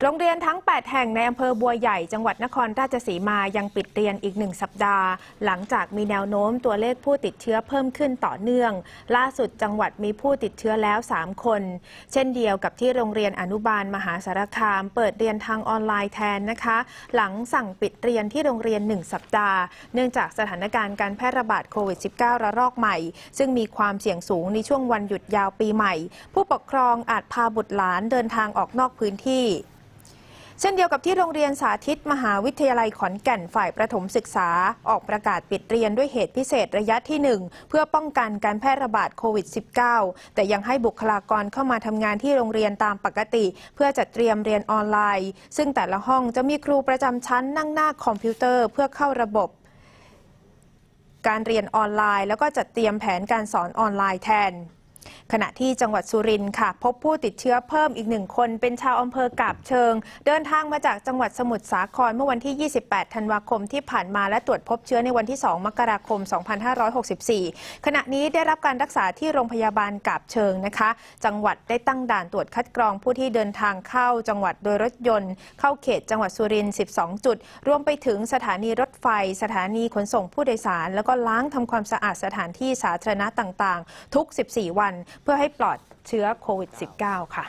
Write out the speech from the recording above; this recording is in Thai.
โรงเรียนทั้ง 8 แห่งในอำเภอบัวใหญ่จังหวัดนครราชสีมายังปิดเรียนอีกหนึ่งสัปดาห์ หลังจากมีแนวโน้มตัวเลขผู้ติดเชื้อเพิ่มขึ้นต่อเนื่อง ล่าสุดจังหวัดมีผู้ติดเชื้อแล้ว 3 คน เช่นเดียวกับที่โรงเรียนอนุบาลมหาสารคาม เปิดเรียนทางออนไลน์แทนนะคะ หลังสั่งปิดเรียนที่โรงเรียน 1 สัปดาห์ เนื่องจากสถานการณ์การแพร่ระบาดโควิด -19 ระลอกใหม่ ซึ่งมีความเสี่ยงสูงในช่วงวันหยุดยาวปีใหม่ ผู้ปกครองอาจพาบุตรหลานเดินทางออกนอกพื้นที่ เช่นเดียวกับที่โรงเรียนสาธิตมหาวิทยาลัยขอนแก่นฝ่ายประถมศึกษา ออกประกาศปิดเรียนด้วยเหตุพิเศษระยะที่ 1 เพื่อป้องกันการแพร่ระบาดโควิด -19 แต่ยังให้บุคลากรเข้ามาทำงานที่โรงเรียนตามปกติ เพื่อจัดเตรียมเรียนออนไลน์ ซึ่งแต่ละห้องจะมีครูประจำชั้นนั่งหน้าคอมพิวเตอร์เพื่อเข้าระบบการเรียนออนไลน์ แล้วก็จัดเตรียมแผนการสอนออนไลน์แทน ขณะที่จังหวัดสุรินทร์ค่ะ พบผู้ติดเชื้อเพิ่มอีกหนึ่งคนเป็นชาวอำเภอกาบเชิง เดินทางมาจากจังหวัดสมุทรสาครเมื่อวันที่ 28 ธันวาคมที่ผ่านมาและตรวจพบเชื้อในวันที่ 2 มกราคม 2564 ขณะนี้ได้รับการรักษาที่โรงพยาบาลกาบเชิงนะคะ จังหวัดได้ตั้งด่านตรวจคัดกรองผู้ที่เดินทางเข้าจังหวัดโดยรถยนต์ เข้าเขตจังหวัดสุรินทร์12 จุด รวมไปถึงสถานีรถไฟ สถานีขนส่งผู้โดยสาร แล้วก็ล้างทำความสะอาดสถานที่สาธารณะต่างๆ ทุก 14 วันเพื่อให้ปลอดเชื้อโควิด -19 ค่ะ